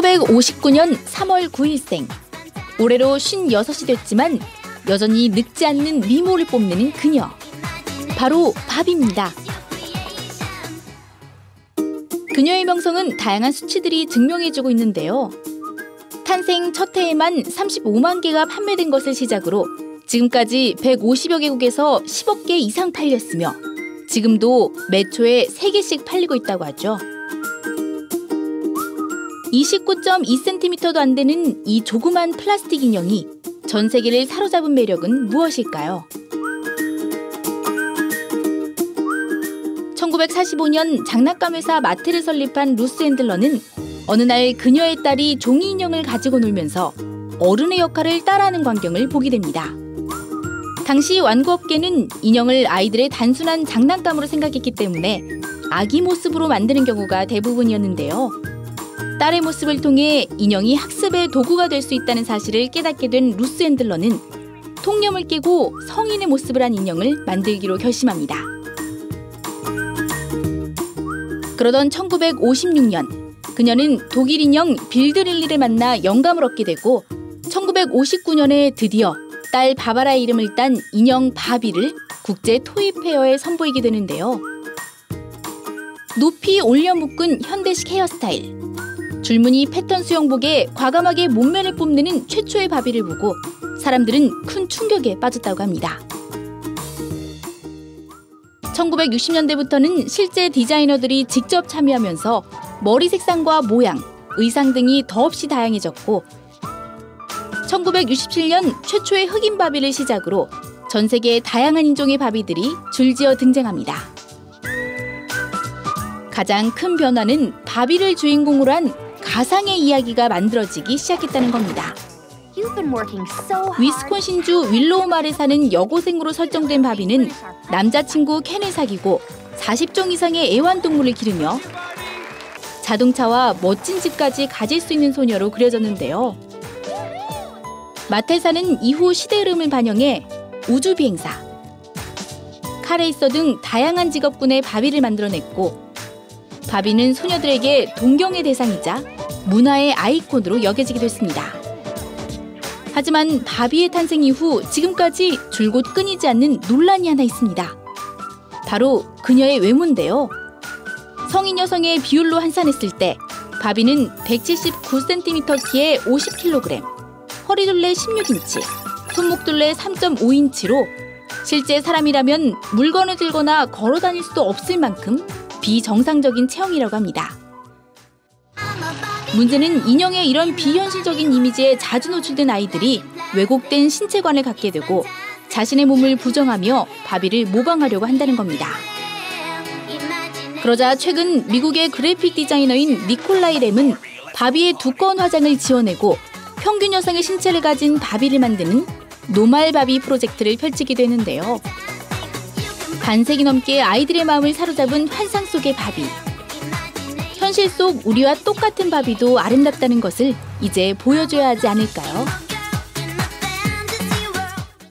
1959년 3월 9일생. 올해로 56이 됐지만 여전히 늙지 않는 미모를 뽐내는 그녀. 바로 밥입니다. 그녀의 명성은 다양한 수치들이 증명해주고 있는데요. 탄생 첫 해에만 35만 개가 판매된 것을 시작으로 지금까지 150여 개국에서 10억 개 이상 팔렸으며 지금도 매 초에 3개씩 팔리고 있다고 하죠. 29.2cm도 안 되는 이 조그만 플라스틱 인형이 전 세계를 사로잡은 매력은 무엇일까요? 1945년 장난감 회사 마트를 설립한 루스 핸들러는 어느 날 그녀의 딸이 종이 인형을 가지고 놀면서 어른의 역할을 따라하는 광경을 보게 됩니다. 당시 완구업계는 인형을 아이들의 단순한 장난감으로 생각했기 때문에 아기 모습으로 만드는 경우가 대부분이었는데요. 딸의 모습을 통해 인형이 학습의 도구가 될 수 있다는 사실을 깨닫게 된 루스 핸들러는 통념을 깨고 성인의 모습을 한 인형을 만들기로 결심합니다. 그러던 1956년 그녀는 독일 인형 빌드릴리를 만나 영감을 얻게 되고 1959년에 드디어 딸 바바라의 이름을 딴 인형 바비를 국제 토이 페어에 선보이게 되는데요. 높이 올려 묶은 현대식 헤어스타일, 줄무늬 패턴 수영복에 과감하게 몸매를 뽐내는 최초의 바비를 보고 사람들은 큰 충격에 빠졌다고 합니다. 1960년대부터는 실제 디자이너들이 직접 참여하면서 머리 색상과 모양, 의상 등이 더없이 다양해졌고 1967년 최초의 흑인 바비를 시작으로 전 세계 다양한 인종의 바비들이 줄지어 등장합니다. 가장 큰 변화는 바비를 주인공으로 한 가상의 이야기가 만들어지기 시작했다는 겁니다. 위스콘신주 윌로우마를 사는 여고생으로 설정된 바비는 남자친구 켄을 사귀고 40종 이상의 애완동물을 기르며 자동차와 멋진 집까지 가질 수 있는 소녀로 그려졌는데요. 마텔사는 이후 시대 흐름을 반영해 우주 비행사, 카레이서 등 다양한 직업군의 바비를 만들어냈고 바비는 소녀들에게 동경의 대상이자 문화의 아이콘으로 여겨지게 됐습니다. 하지만 바비의 탄생 이후 지금까지 줄곧 끊이지 않는 논란이 하나 있습니다. 바로 그녀의 외모인데요. 성인 여성의 비율로 환산했을 때 바비는 179cm 키에 50kg, 허리둘레 16인치, 손목둘레 3.5인치로 실제 사람이라면 물건을 들거나 걸어 다닐 수도 없을 만큼 비정상적인 체형이라고 합니다. 문제는 인형의 이런 비현실적인 이미지에 자주 노출된 아이들이 왜곡된 신체관을 갖게 되고 자신의 몸을 부정하며 바비를 모방하려고 한다는 겁니다. 그러자 최근 미국의 그래픽 디자이너인 니콜라이 램은 바비의 두꺼운 화장을 지어내고 평균 여성의 신체를 가진 바비를 만드는 노말 바비 프로젝트를 펼치게 되는데요. 반세기 넘게 아이들의 마음을 사로잡은 환상 속의 바비. 현실 속 우리와 똑같은 바비도 아름답다는 것을 이제 보여줘야 하지 않을까요?